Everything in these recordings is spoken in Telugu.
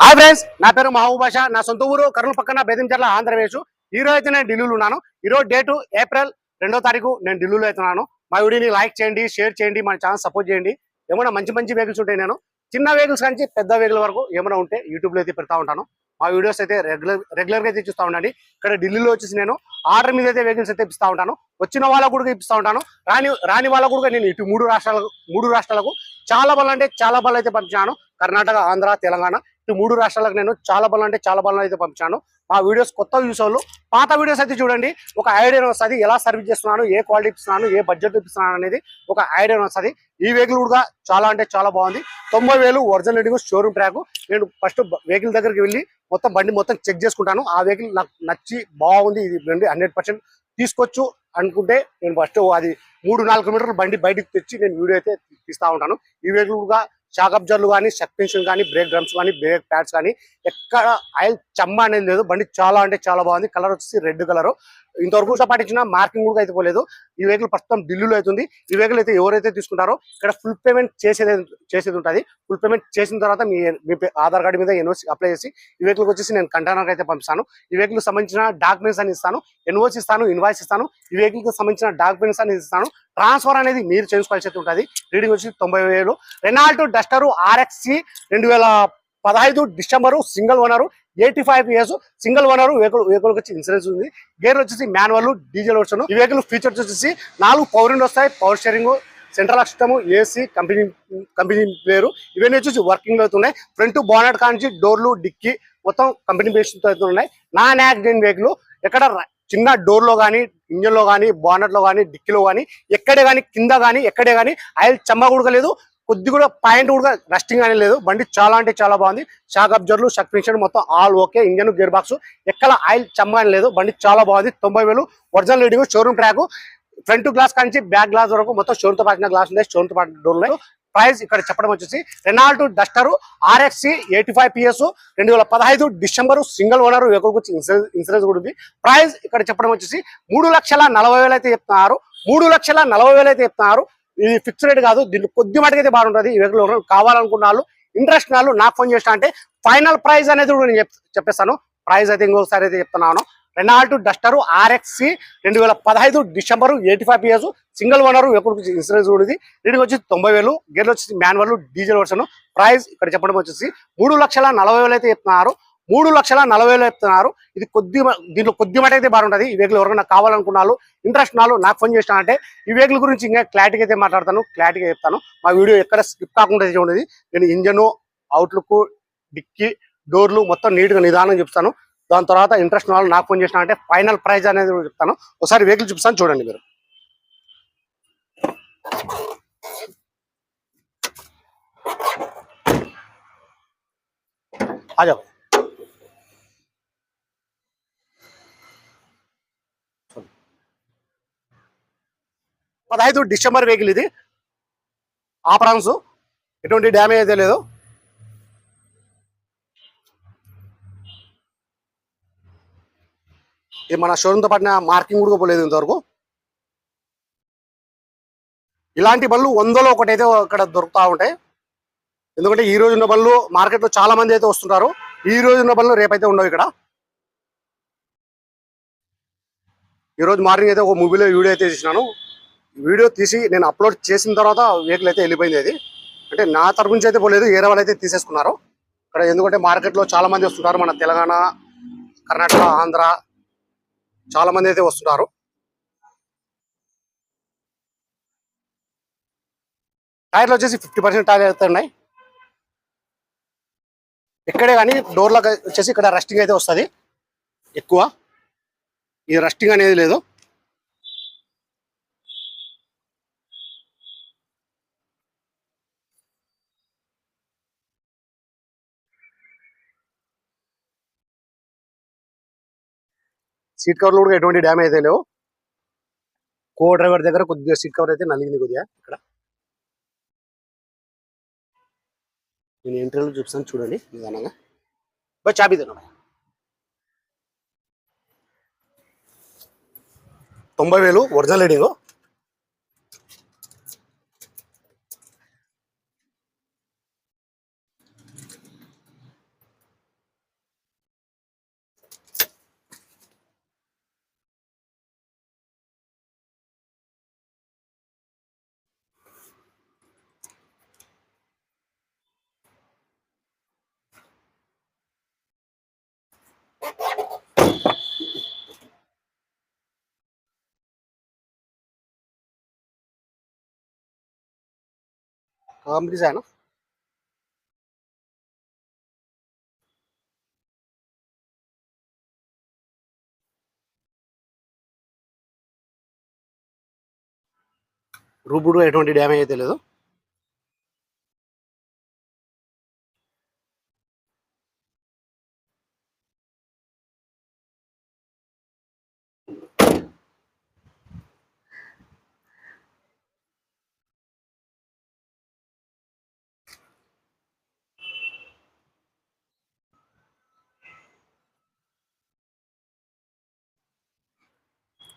హాయ్ ఫ్రెండ్స్ నా పేరు మహబూబ్ నా సొంత ఊరు కర్నూలు పక్కన బెదించర్ల ఆంధ్రప్రదేశ్. ఈ రోజు అయితే నేను ఢిల్లీలో ఉన్నాను. ఈరోజు డేటు ఏప్రిల్ రెండో తారీఖు నేను ఢిల్లీలో అవుతున్నాను మా వీడియోని లైక్ చేయండి షేర్ చేయండి మన ఛానల్ సపోర్ట్ చేయండి. ఏమైనా మంచి మంచి వెహికల్స్ ఉంటాయి నేను. చిన్న వెహికల్స్ నుంచి పెద్ద వెహికల్ వరకు ఏమైనా ఉంటే యూట్యూబ్లో అయితే పెడతా ఉంటాను. మా వీడియోస్ అయితే రెగ్యులర్ రెగ్యులర్గా అయితే చూస్తూ ఉండండి. ఇక్కడ ఢిల్లీలో వచ్చేసి నేను ఆర్డర్ మీద అయితే వెహికల్స్ అయితే ఇప్పిస్తూ ఉంటాను. వచ్చిన వాళ్ళకు కూడా ఇప్పిస్తూ ఉంటాను. రాని రాని వాళ్ళకు కూడా నేను ఇటు మూడు రాష్ట్రాలకు మూడు రాష్ట్రాలకు చాలా బలం అంటే చాలా బలం అయితే పంపించాను. కర్ణాటక ఆంధ్ర తెలంగాణ. ఈ మూడు రాష్ట్రాలకు నేను చాలా బలం అంటే చాలా బలం అయితే పంపించాను. మా వీడియోస్ కొత్త వ్యూస్ వాళ్ళు పాత వీడియోస్ అయితే చూడండి. ఒక ఐడియా వస్తుంది ఎలా సర్వీస్ చేస్తున్నాను ఏ క్వాలిటీ ఇస్తున్నాను ఏ బడ్జెట్ ఇస్తున్నాను అనేది ఒక ఐడియా వస్తుంది. ఈ వెహికల్ కూడా చాలా అంటే చాలా బాగుంది. తొంభై వేలు ఒరిజినల్ రెడీ షోరూమ్ ట్రాక్. నేను ఫస్ట్ వెహికల్ దగ్గరికి వెళ్ళి మొత్తం బండి మొత్తం చెక్ చేసుకుంటాను. ఆ వెహికల్ నాకు నచ్చి బాగుంది ఇది బండి హండ్రెడ్ పర్సెంట్ తీసుకోవచ్చు అనుకుంటే నేను ఫస్ట్ అది మూడు నాలుగు కిలోమీటర్లు బండి బయటకు తెచ్చి నేను వీడియో అయితే తీస్తూ ఉంటాను. ఈ వెహికల్ కూడా షాక్అబ్జర్లు కానీ సస్పెన్షన్ కానీ బ్రేక్ డ్రమ్స్ కానీ బ్రేక్ ప్యాడ్స్ కానీ ఎక్కడ ఆయిల్ చెమ్మ అనేది లేదు. బండి చాలా అంటే చాలా బాగుంది. కలర్ వచ్చేసి రెడ్ కలర్. ఇంతవరకు పాటించిన మార్కింగ్ కూడా అయితే పోలేదు. ఈ వెహికల్ ప్రస్తుతం ఢిల్లీలో అవుతుంది ఈ వెహికల్ అయితే ఎవరైతే తీసుకుంటారో ఇక్కడ ఫుల్ పేమెంట్ చేసేది చేసేది ఉంటుంది. ఫుల్ పేమెంట్ చేసిన తర్వాత మీ మీ ఆధార్ కార్డు మీద ఎన్ఓసి అప్లై చేసి ఈ వెహికల్ వచ్చేసి నేను కంటైనర్ అయితే పంపిస్తాను. ఈ వెహికల్ సంబంధించిన డాక్యుమెంట్స్ అని ఇస్తాను. ఎన్ఓసి ఇస్తాను ఇన్వాయిస్ ఇస్తాను. ఈ వెహికల్కి సంబంధించిన డాక్యుమెంట్స్ అని ఇస్తాను. ట్రాన్స్ఫర్ అనేది మీరు చేసుకోవాల్సి అయితే ఉంటుంది. రీడింగ్ వచ్చి తొంభై వేలు. రెనాల్టో డస్టర్ ఆర్ఎక్సి రెండు వేల పదహైదు December single owner. Eighty five years single owner vehicle vehicle వచ్చి ఇన్సూరెన్స్ ఉంది. గేర్ వచ్చేసి మాన్యువల్ డీజిల్ వర్షన్ ఈ వెహికల్ ఫీచర్స్ వచ్చేసి నాలుగు పవర్ విండో వస్తాయి. Power sharing central system AC company company పేరు. ఇవన్నీ వచ్చేసి వర్కింగ్ అవుతున్నాయి ఫ్రంట్ బోనట్ కాంచి డోర్లు డిక్కి మొత్తం కంపెనీ బేస్తో అవుతున్నాయి ఉన్నాయి. నాన్ యాక్సిడెంట్ వెహికల్ ఎక్కడ చిన్న డోర్లో కానీ ఇంజన్లో కానీ బానెట్లో కానీ డిక్కీలో కానీ ఎక్కడే కానీ కింద కానీ ఎక్కడే కానీ ఆయిల్ చెమ్మ కూడా లేదు. కొద్ది కూడా పాయింట్ కూడా రస్టింగ్ అనేది లేదు. బండి చాలా అంటే చాలా బాగుంది. షాక్ అబ్జర్లు సస్పెన్షన్ మొత్తం all okay. Engine gear box ఎక్కడ ఆయిల్ చమ్మని లేదు. బండి చాలా బాగుంది. తొంభై వేలు original reading showroom track front glass కానీ బ్యాక్ గ్లాస్ వరకు మొత్తం షోరూమ్తో పాటిన గ్లాస్ ఉన్నాయి. షోరూమ్తో పాటిన డోర్ ఉన్నాయి. ప్రైస్ ఇక్కడ చెప్పడం వచ్చేసి రెనాల్టో Duster RXE eighty five PS రెండు వేల పదహైదు డిసెంబర్ సింగిల్ ఓనర్ ఎక్కడికి వచ్చి ఇన్సూరెన్స్ ఇన్సూరెన్స్ కూడా ఉంది. ప్రైస్ ఇక్కడ చెప్పడం వచ్చేసి మూడు లక్షల నలభై వేలు అయితే చెప్తున్నారు. మూడు లక్షల నలభై వేలు అయితే చెప్తున్నారు. ఇది ఫిక్స్ రేట్ కాదు దీన్ని కొద్ది మటుకైతే బాగుంటుంది. ఈ వెహికల్ కావాలనుకున్న వాళ్ళు ఇంట్రెస్ట్ వాళ్ళు నాకు ఫోన్ చేసిన అంటే ఫైనల్ ప్రైస్ అనేది కూడా నేను చెప్పేస్తాను. ప్రైస్ అయితే ఇంకొకసారి అయితే చెప్తున్నాను. రెనాల్ట్ డస్టర్ ఆర్ఎక్సి రెండు వేల పదహైదు December eighty five years single owner ఎప్పుడు ఇన్సూరెన్స్ కూడా ఉంది. దీనికి వచ్చి తొంభై వేలు గేర్లు వచ్చేసి మాన్యువల్ డీజిల్ వర్షన్ ప్రైస్ ఇక్కడ చెప్పడం వచ్చేసి మూడు లక్షల నలభై వేలు అయితే చెప్తున్నారు. మూడు లక్షల నలభై వేలు చెప్తున్నారు. ఇది కొద్ది దీంట్లో కొద్ది మాట అయితే బాగుంటుంది. ఈ వెహికల్ ఎవరైనా కావాలనుకున్నారు ఇంట్రెస్ట్ నాలు నాకు ఫోన్ చేసిన అంటే ఈ వెహికల్ గురించి ఇంకా క్లారిటీగా అయితే మాట్లాడతాను క్లారిటీగా చెప్తాను. మా వీడియో ఎక్కడ స్కిప్ కాకుండా చూడండి. ఉండేది నేను ఇంజను అవుట్లుక్ డిక్కీ డోర్లు మొత్తం నీట్గా నిదానం చెప్తాను. దాని తర్వాత ఇంట్రెస్ట్ వాళ్ళు నాకు ఫోన్ చేసిన అంటే ఫైనల్ ప్రైజ్ అనేది చెప్తాను. ఒకసారి వెహికల్ చూపిస్తాను చూడండి మీరు. ఆజా పదహైదు డిసెంబర్ వెహికల్ ఇది. ఆపరాన్స్ ఎటువంటి డ్యామేజ్ అయితే లేదు. ఇది మన షోరూమ్తో పడిన మార్కింగ్ కూడా పోలేదు ఇంతవరకు. ఇలాంటి బళ్ళు వందలో ఒకటైతే ఇక్కడ దొరుకుతూ ఉంటాయి. ఎందుకంటే ఈ రోజు ఉన్న బళ్ళు మార్కెట్లో చాలా మంది అయితే వస్తుంటారు. ఈ రోజు ఉన్న బళ్ళు రేపైతే ఉండవు ఇక్కడ. ఈ రోజు మార్నింగ్ అయితే ఒక మూవీలో వీడియో అయితే తీసినాను. వీడియో తీసి నేను అప్లోడ్ చేసిన తర్వాత వెహికల్ అయితే వెళ్ళిపోయింది అది. అంటే నా తరపు నుంచి అయితే పోలేదు వేరే వాళ్ళు అయితే తీసేసుకున్నారు. ఇక్కడ ఎందుకంటే మార్కెట్లో చాలా మంది వస్తుంటారు మన తెలంగాణ కర్ణాటక ఆంధ్ర చాలా మంది అయితే వస్తుంటారు. టైర్లు వచ్చేసి ఫిఫ్టీ పర్సెంట్ టైర్ అయితే ఉన్నాయి. ఇక్కడే కానీ డోర్లకు వచ్చేసి ఇక్కడ రస్టింగ్ అయితే వస్తుంది. ఎక్కువ. ఈ రస్టింగ్ అనేది లేదు. సీట్ కవర్లు కూడా ఎటువంటి డ్యామేజ్ అయితే లేవు. కో డ్రైవర్ దగ్గర కొద్దిగా సీట్ కవర్ అయితే నలిగింది కొద్దిగా ఇక్కడ. నేను ఎంట్రీలో చూపిస్తాను చూడండి నిదానంగా. బై చాపి తిన్నా తొంభై వేలు ఒరిజినల్ రీడింగ్ कंपनी से है ना రూపుడు ఎటువంటి డ్యామేజ్ అయితే లేదు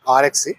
ఆర్ఎక్సి